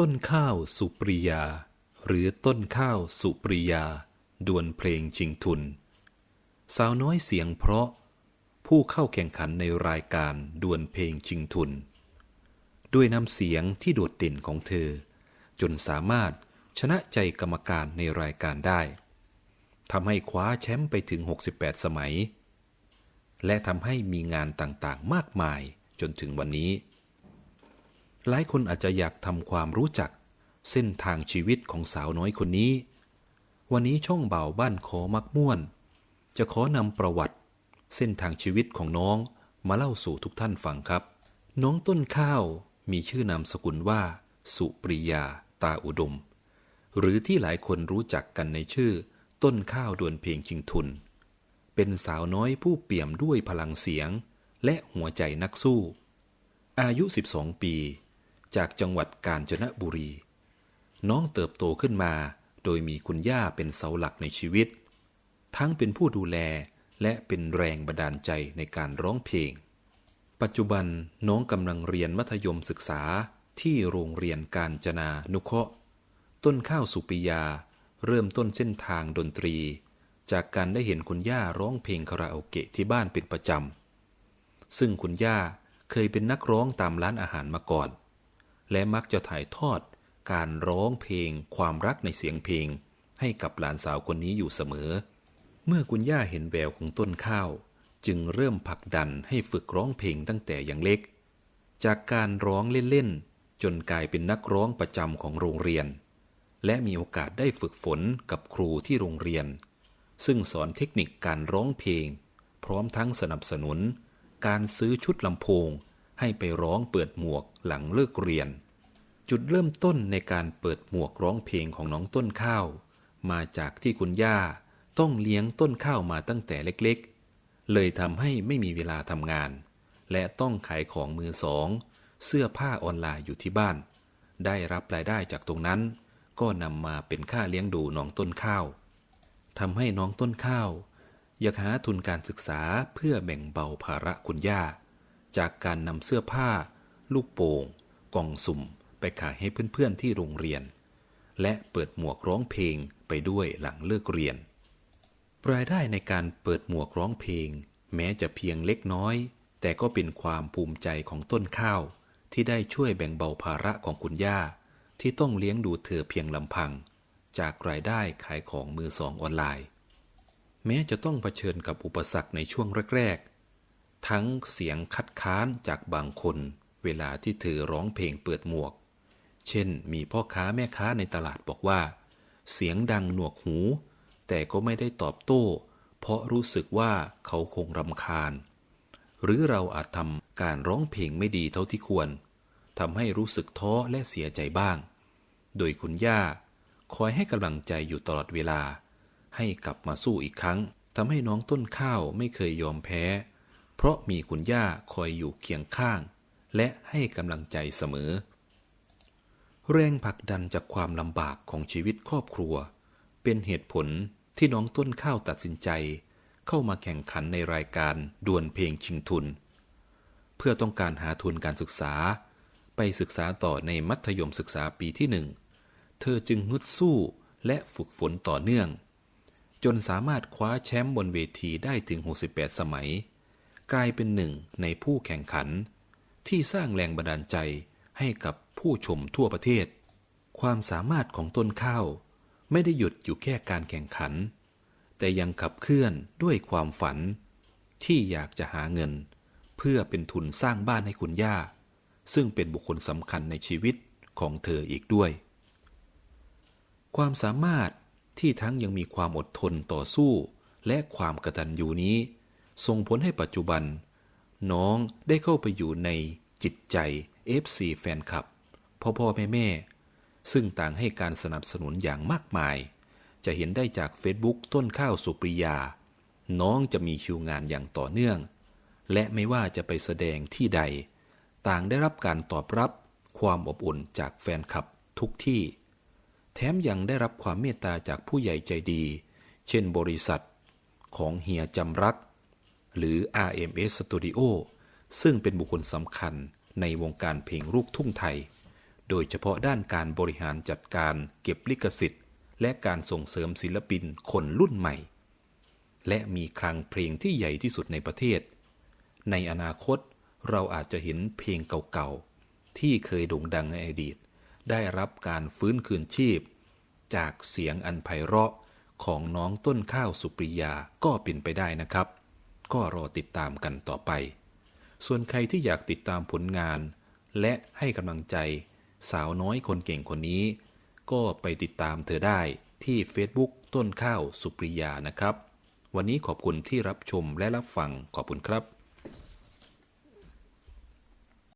ต้นข้าวสุปริยา หรือต้นข้าวสุปริยา ดวลเพลงชิงทุน สาวน้อยเสียงเพราะ ผู้เข้าแข่งขันในรายการดวลเพลงชิงทุน ด้วยน้ำเสียงที่โดดเด่นของเธอ จนสามารถชนะใจกรรมการในรายการได้ทำให้คว้าแชมป์ไปถึง 68 สมัย และทำให้มีงานต่างๆ มากมายจนถึงวันนี้ หลายคนอาจจะอยากทำความรู้จัก เส้นทางชีวิตของสาวน้อยคนนี้ วันนี้ช่องเบาบ้านขอมักม่วน จะขอนำประวัติ เส้นทางชีวิตของน้องมาเล่าสู่ทุกท่านฟังครับ น้องต้นข้าวมีชื่อนามสกุลว่า สุปริยาตาอุดม หรือที่หลายคนรู้จักกันในชื่อ ต้นข้าวดวลเพลงชิงทุน เป็นสาวน้อยผู้เปี่ยมด้วยพลังเสียง และหัวใจนักสู้ อายุ 12 ปี จากจังหวัดกาญจนบุรี น้องเติบโตขึ้นมา โดยมีคุณย่าเป็นเสาหลักในชีวิต ทั้งเป็นผู้ดูแลและเป็นแรงบันดาลใจในการร้องเพลง ปัจจุบันน้องกำลังเรียนมัธยมศึกษาที่โรงเรียนการจนานุเคราะห์ ต้นข้าวสุปิยา เริ่มต้นเส้นทางดนตรี จากการได้เห็นคุณย่าร้องเพลงคาราโอเกะที่บ้านเป็นประจำซึ่งคุณย่าเคยเป็นนักร้องตามร้านอาหารมาก่อน และมักจะถ่ายทอดการร้องเพลง ความรักในเสียงเพลง ให้กับหลานสาวคนนี้อยู่เสมอ เมื่อคุณย่าเห็นแววของต้นข้าว จึงเริ่มผลักดันให้ฝึกร้องเพลงตั้งแต่ยังเล็ก จากการร้องเล่นๆ จนกลายเป็นนักร้องประจำของโรงเรียน และมีโอกาสได้ฝึกฝนกับครูที่โรงเรียน ซึ่งสอนเทคนิคการร้องเพลง พร้อมทั้งสนับสนุน การซื้อชุดลำโพง ให้ไปร้องเปิดหมวกหลังเลิกเรียน จุดเริ่มต้นในการเปิดหมวกร้องเพลงของน้องต้นข้าว มาจากที่คุณย่าต้องเลี้ยงต้นข้าวมาตั้งแต่เล็กๆ เลยทำให้ไม่มีเวลาทำงาน และต้องขายของมือสอง เสื้อผ้าออนไลน์อยู่ที่บ้าน ได้รับรายได้จากตรงนั้น ก็นำมาเป็นค่าเลี้ยงดูน้องต้นข้าวทำให้น้องต้นข้าว อยากหาทุนการศึกษาเพื่อแบ่งเบาภาระคุณย่า จากการนำเสื้อผ้า ลูกโป่งกล่องสุ่มไปขายให้เพื่อนๆที่โรงเรียน และเปิดหมวกร้องเพลงไปด้วยหลังเลิกเรียน รายได้ในการเปิดหมวกร้องเพลง แม้จะเพียงเล็กน้อย แต่ก็เป็นความภูมิใจของต้นข้าว ที่ได้ช่วยแบ่งเบาภาระของคุณย่า ที่ต้องเลี้ยงดูเธอเพียงลำพัง จากรายได้ขายของมือสองออนไลน์ แม้จะต้องเผชิญกับอุปสรรคในช่วงแรกๆ ทั้งเสียงคัดค้านจากบางคน เวลาที่เธอร้องเพลงเปิดหมวก เช่น มีพ่อค้าแม่ค้าในตลาดบอกว่า เสียงดังหนวกหู แต่ก็ไม่ได้ตอบโต้ เพราะรู้สึกว่าเขาคงรำคาญ หรือเราอาจทำการร้องเพลงไม่ดีเท่าที่ควรทำให้รู้สึกท้อและเสียใจบ้าง โดยคุณย่า คอยให้กำลังใจอยู่ตลอดเวลา ให้กลับมาสู้อีกครั้งทำให้น้องต้นข้าวไม่เคยยอมแพ้ เพราะมีคุณย่าคอยอยู่เคียงข้าง และให้กำลังใจเสมอ แรงผลักดันจากความลำบากของชีวิตครอบครัว เป็นเหตุผลที่น้องต้นข้าวตัดสินใจ เข้ามาแข่งขันในรายการดวลเพลงชิงทุน เพื่อต้องการหาทุนการศึกษา ไปศึกษาต่อในมัธยมศึกษาปีที่หนึ่งเธอจึงฮึดสู้และฝึกฝนต่อเนื่อง จนสามารถคว้าแชมป์บนเวทีได้ถึง 68 สมัย กลายเป็นหนึ่งในผู้แข่งขัน ที่สร้างแรงบันดาลใจให้กับผู้ชมทั่วประเทศ ความสามารถของต้นข้าว ไม่ได้หยุดอยู่แค่การแข่งขัน แต่ยังขับเคลื่อนด้วยความฝัน ที่อยากจะหาเงิน เพื่อเป็นทุนสร้างบ้านให้คุณย่า ซึ่งเป็นบุคคลสำคัญในชีวิตของเธออีกด้วย ความสามารถที่ทั้งยังมีความอดทนต่อสู้และความกระตัญญูนี้ ส่งผลให้ปัจจุบัน น้องได้เข้าไปอยู่ในจิตใจ FC แฟนคลับ พ่อพ่อแม่แม่ ซึ่งต่างให้การสนับสนุนอย่างมากมาย จะเห็นได้จาก Facebook ต้นข้าวสุปริยา น้องจะมีคิวงานอย่างต่อเนื่อง และไม่ว่าจะไปแสดงที่ใด ต่างได้รับการตอบรับความอบอุ่นจากแฟนคลับทุกที่ แถมยังได้รับความเมตตาจากผู้ใหญ่ใจดี เช่นบริษัท ของเฮียจำรัก หรือ RMS Studio ซึ่งเป็นบุคคลสำคัญในวงการเพลงลูกทุ่งไทย โดยเฉพาะด้านการบริหารจัดการเก็บลิขสิทธิ์ และการส่งเสริมศิลปินคนรุ่นใหม่ และมีคลังเพลงที่ใหญ่ที่สุดในประเทศ ในอนาคตเราอาจจะเห็นเพลงเก่าๆ ที่เคยโด่งดังในอดีต ได้รับการฟื้นคืนชีพ จากเสียงอันไพเราะของน้องต้นข้าวสุปริยาก็เป็นไปได้นะครับ ก็รอติดตามกันต่อไป ส่วนใครที่อยากติดตามผลงาน และให้กำลังใจสาวน้อยคนเก่งคนนี้ ก็ไปติดตามเธอได้ที่ Facebook ต้นข้าวสุปริยานะครับ วันนี้ขอบคุณที่รับชมและรับฟังขอบคุณครับ